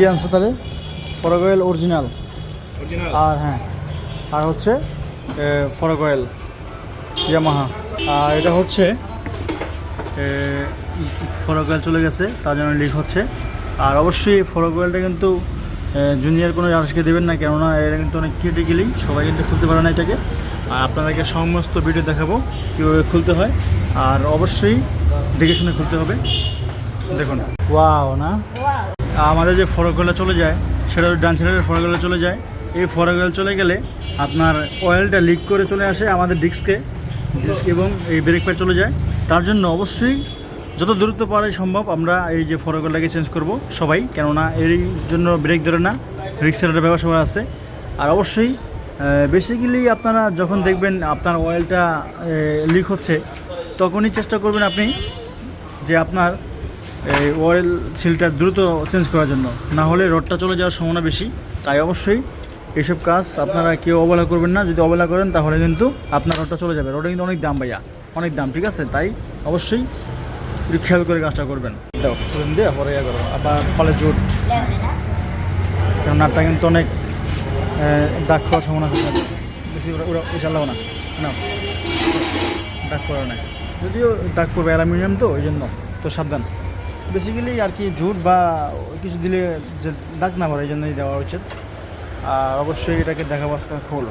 কি আনছো তাহলে? ফরগয়েল অরিজিনাল অরিজিনাল আর হ্যাঁ আর হচ্ছে ফরগয়েল ইয়ামাহা আর এটা হচ্ছে ফরগয়েল চলে গেছে তার জন্য লিক হচ্ছে। আর অবশ্যই ফরগয়েলটা কিন্তু জুনিয়র কোনো আজকে দেবেন না কেননা এটা কিন্তু অনেক ক্রিটিক্যালি সবাই কিন্তু খুলতে পারে না এটাকে। আর আপনাদেরকে সমস্ত ভিডিও দেখাবো কীভাবে খুলতে হয়। আর অবশ্যই দেখে শুনে খুলতে হবে। দেখুন। ওয়াও না? আমাদের যে ফরকগুলো চলে যায়, সেটা ডান সাইডের ফরকগুলো চলে যায়। এই ফরকগুলো চলে গেলে আপনার অয়েলটা লিক করে চলে আসে আমাদের ডিস্কে, ডিস্ক এবং এই ব্রেক প্যাড চলে যায়। তার জন্য অবশ্যই যত দূরত্ব পারে সম্ভব আমরা এই যে ফরকগুলোকে চেঞ্জ করব সবাই, কেননা এর জন্য ব্রেক ধরে না রিক্সের একটা ব্যবসা আছে। আর অবশ্যই বেসিক্যালি আপনারা যখন দেখবেন আপনার অয়েলটা লিক হচ্ছে, তখনই চেষ্টা করবেন আপনি যে আপনার এই অয়েল সিলটা দ্রুত চেঞ্জ করার জন্য। না হলে রডটা চলে যাওয়ার সম্ভাবনা বেশি। তাই অবশ্যই এইসব কাজ আপনারা কেউ অবহেলা করবেন না। যদি অবহেলা করেন, তাহলে কিন্তু আপনার রডটা চলে যাবে। রডে কিন্তু অনেক দাম ভাইয়া। অনেক দাম, ঠিক আছে? তাই অবশ্যই একটু খেয়াল করে কাজটা করবেন। করো। আবার জুট। কারণ নাটটা কিন্তু অনেক দাগ খাওয়ার সম্ভাবনা থাকে বেশি চালাবো না। না দাগ পড়ার নাই। যদিও দাগ করবে অ্যালুমিনিয়াম তো, ওই জন্য। তো সাবধান। বেসিক্যালি আর কি ঝুট বা কিছু দিলে যে দাগ না পড়ে, এই জন্যই দেওয়া উচিত আর অবশ্যই এটাকে দেখাবো আজকে খোল।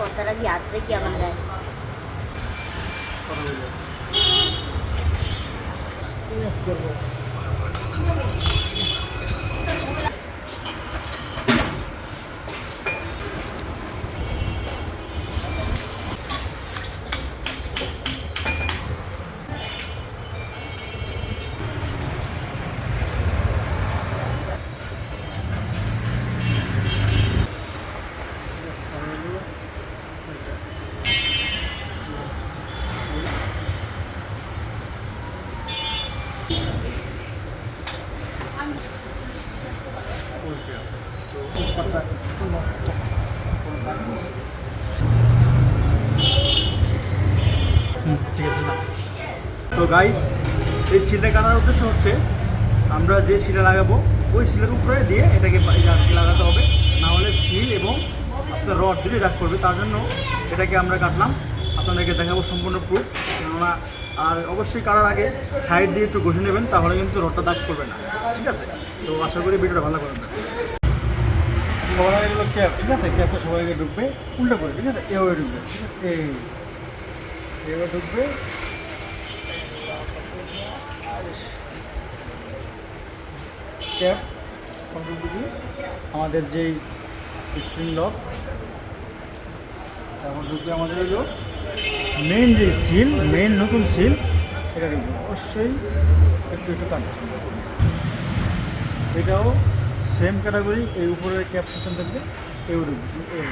কথাটা কি হাত থেকে আমার গায়ে ঠিক আছে না তো গাইস এই সিলটা কাটার উদ্দেশ্য হচ্ছে আমরা যে সিলটা লাগাবো, ওই সিলের উপরে দিয়ে এটাকে লাগাতে হবে। না হলে সিল এবং আপনার রড দুটোই দাগ করবে। তার জন্য এটাকে আমরা কাটলাম। আপনাদেরকে দেখাবো সম্পূর্ণ প্রুফ কেননা, আর অবশ্যই কাটার আগে সাইড দিয়ে একটু ঘষে নেবেন, তাহলে কিন্তু রডটা দাগ করবে না। ঠিক আছে? তো আশা করি ভিডিওটা ভালো করবেন সবার আগে ক্যাপ ঠিক আছে? ক্যাপটা সবাই আগে ঢুকবে, উল্টো করে, ঠিক আছে? এভাবে ঢুকবে, ঠিক এই, এভাবে ঢুকবে। ক্যাপ কন্ট্রোল দিবি আমাদের যেই স্প্রিং লক তারপর ঢুকবে আমাদের হলো মেন যে সিল মেন নতুন সিল এটা ঢুকবে অবশ্যই একটু একটু টান। এটাও সেম ক্যাটাগরি এই উপরের ক্যাপ সিস্টেম থাকবে এও ঢুকবে এই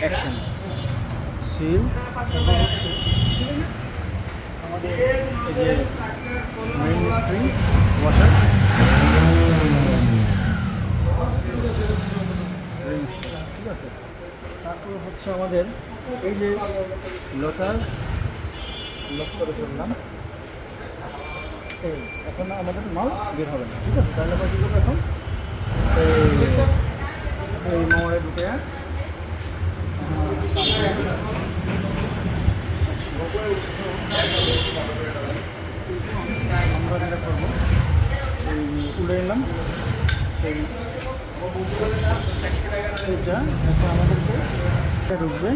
অ্যাকশন সিল ওয়াটার ঠিক আছে তারপর হচ্ছে আমাদের এই যে লোটার লক করে এখন আমাদের মাল বের হবে না, ঠিক আছে? তাহলে আমরা কী করব এখন? এই মামারে ঢুকে। আমরা যেটা করব আমাদেরকে ঢুকবে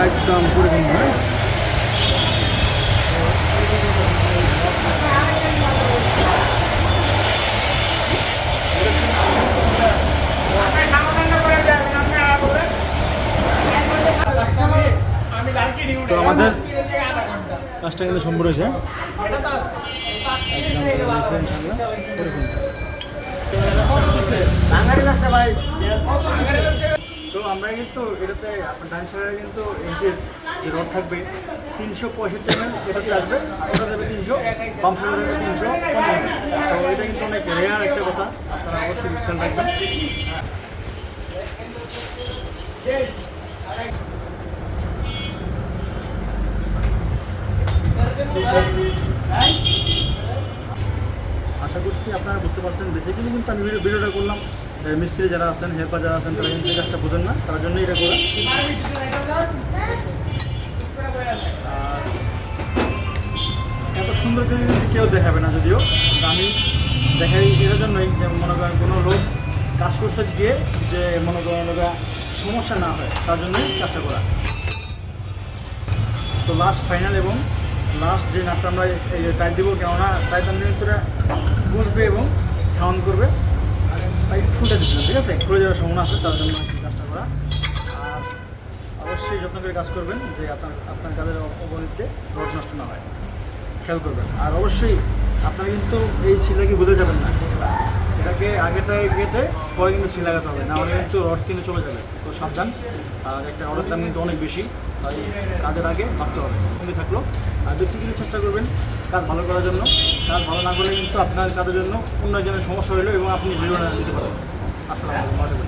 একদম পুরো কিন্তু হ্যাঁ তো আমাদের কাজটা কিন্তু সম্ভব হয়েছে। তো আমরা কিন্তু এটাতে, আপনার ডান কিন্তু এন্ট্রির যে রড থাকবে, তিনশো পঁয়ষট্টি এম এটাতে আসবে। ওটা দেবে তিনশো সাইডে দেবে তিনশো তো এটা কিন্তু অনেক রেয়ার একটা কথা, আপনারা অবশ্যই খেয়াল রাখবেন। আশা করছি আপনারা বুঝতে পারছেন বেসিক্যালি কিন্তু আমি ভিডিওটা করলাম। মিস্ত্রি যারা আছেন হেল্পার যারা আছেন, তারা কিন্তু কাজটা বোঝেন না। তার জন্যই এটা করা। এত সুন্দর কিন্তু কেউ দেখাবে না যদিও। আমি দেখাই এটার জন্যই যে মনে করেন কোনো লোক কাজ করতে গিয়ে যে মনে করেন সমস্যা না হয়, তার জন্যই কাজটা করা। তো লাস্ট ফাইনাল এবং লাস্ট যে নাটটা আমরা এই টাইট দিব কেননা টাইট ভিতরে বুঝবে এবং সাউন্ড করবে। তাই ফুটে দিচ্ছিলাম ঠিক আছে? খুলে যাওয়ার সম্ভাবনা আছে, তার জন্য কাজটা করা। আর অবশ্যই যত্ন করে কাজ করবেন, যে আপনার আপনার কাজের অবনীতে রোড নষ্ট না হয়। খেয়াল করবেন। আর অবশ্যই আপনারা কিন্তু এই ছেলেকে বুঝে যাবেন না। এটাকে আগেটাই কেটে পরে কিন্তু সিল লাগাতে হবে না অনেক কিন্তু রড কিনে চলে যাবে। তো সাবধান, আর একটা রডের দাম কিন্তু অনেক বেশি, তাই কাজের আগে ভাবতে হবে কিন্তু থাকল। আর বেসিক্যালি চেষ্টা করবেন কাজ ভালো করার জন্য। কাজ ভালো না করলে কিন্তু আপনার কাজের জন্য অন্য জনের সমস্যা হলো এবং আপনি জীবনে দিতে পারেন। আসসালামু আলাইকুম